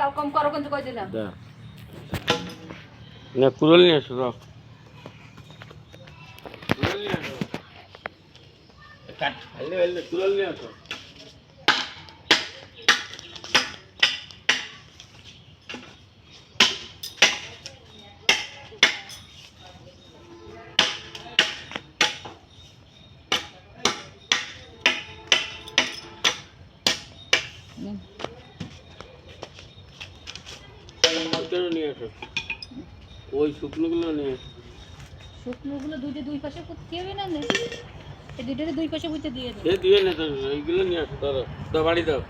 তাও কম করো কিন্তু কই দিলাম। না কুড়োল নিয়ে আসো আসো কাট হাইলে হাইলে কুড়োল নিয়ে আসো হুম। ওইটারও নিয়ে আসো? ওই শুকনোগুলো নিয়ে শুকনোগুলো দুইটা দুই পাশে করতে হবে না নে? এই দুইটারে দুই পাশে বুঝতে দিয়ে দিই সে দিয়ে না তো এইগুলো নিয়ে আসো দাও বাড়ি দাও।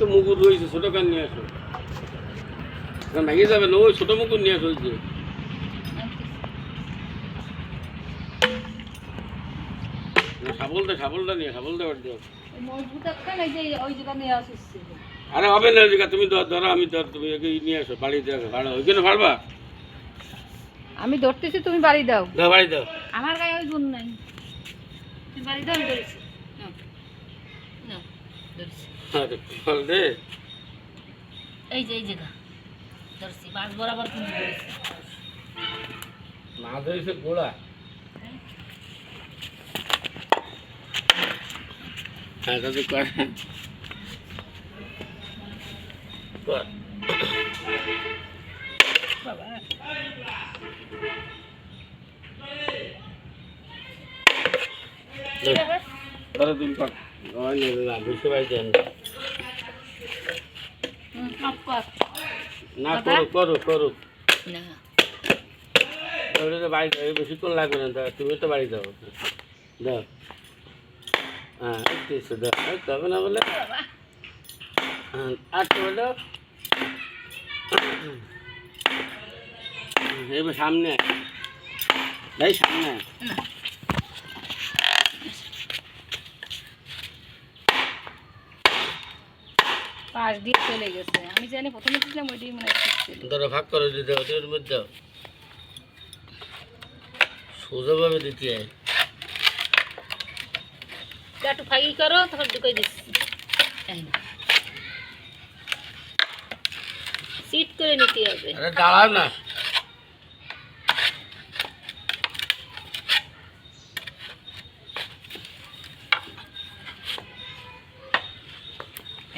তো মুগুর রয়েছে ছোটো কান নিয়ে আসো। ভেঙে যাবে না ওই ছোটো মুগুর নিয়ে আসো যে। না, শাবলটা শাবলটা নিয়ে শাবলটা বাড়ি দাও। মজবুত একটা নাই যে ওই জায়গা নিয়ে আসিস আরে হবে না জায়গা তুমি ধর- আমি ধর তুমি নিয়ে আসো বাড়ি দেখো ভাড়া ওইখানে পারবা আমি ধরতেছি তুমি বাড়ি দাও। দাও বাড়ি দাও। আমার গায়ে ওই গুণ নাই। তুমি বাড়ি দাও ধরেছি। নাও। নাও, ধরেছি। আরে ফল দে। এই যে এই জায়গা ধরছি বাস বরাবর কিন্তু ধরেছি। না ধরেছে গোড়া হ্যাঁ দাদু কর বাবা ধরো তুমি কর ওই নে, বুঝতে পারছি আমি হুম, অফ কর। না? করো করো করো না। ওটা তো বাড়ি বেশিক্ষণ লাগবে না তুমি তো বাড়ি দাও দাও। হ্যাঁ একটু এসে দাও এই তো হবে না বলে? হ্যাঁ বলো এবার সামনে। এই সামনে আয়। না পাশ দিয়ে চলে গেছে। আমি জানি প্রথমে ছিলাম ওইটাই মনে হয় ধরো ভাগ করে দিতে হবে ওর মধ্যে সোজাভাবে দিতে হয় একটু ফাঁকি করো তখন ঢুকে দিচ্ছি। সিট করে নিতে হবে। আরে দাঁড়াও না।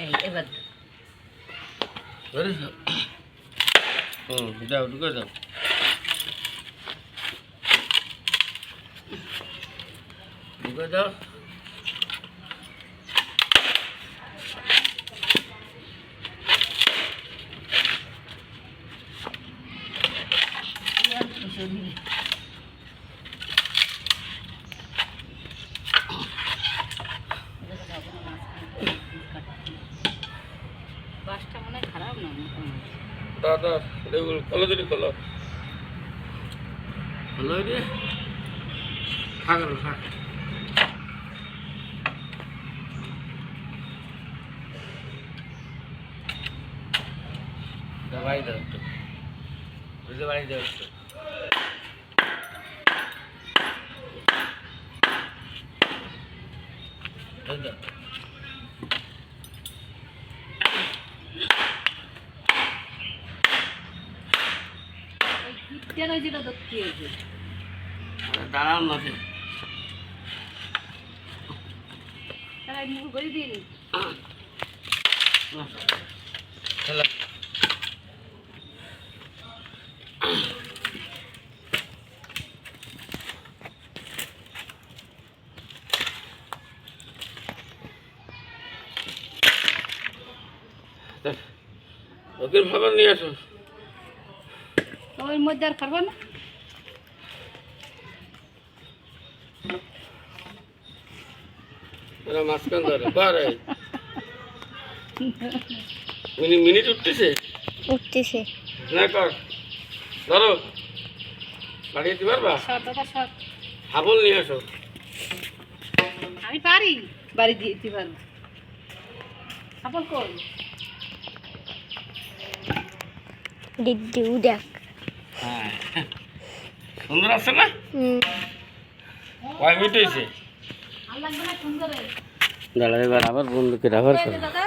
এই এবার দাও। হুম দাও ঢুকে দাও। ঢুকে দাও এই আর কিছু নেই। এদিকে যাব না, মাঝখানে। বাসটা মনে হয় খারাপ না মোটামুটি। দাদা দেখুন খোলো দিদি খোলো খোলো রে থাক রে, থাক। দাও, বাড়ি দাও একটু। বুঝতে বাড়ি দাও একটু। দাঁড়াও না সে। মুখ করে দিয়ে ওকে খাবার নিয়ে আসো। ওর মধ্যে আর খাব না। এরা মাঝখান ধরে পারে মিনিট মিনিট উঠতেছে। উঠতেছে। না কর। ধরো। বাড়িয়ে দিতে পারবা? হাবল নিয়ে আসো। আমি পারি। বাড়ি দিয়ে দিতে পারব সাপোর্ট কর ডিডিউ দেখ হ্যাঁ। সুন্দর আছে না? কয় মিনিট হয়েছে? আর লাগবে না সুন্দর দাঁড়া এবার আবার বন্ধুকে দাদা।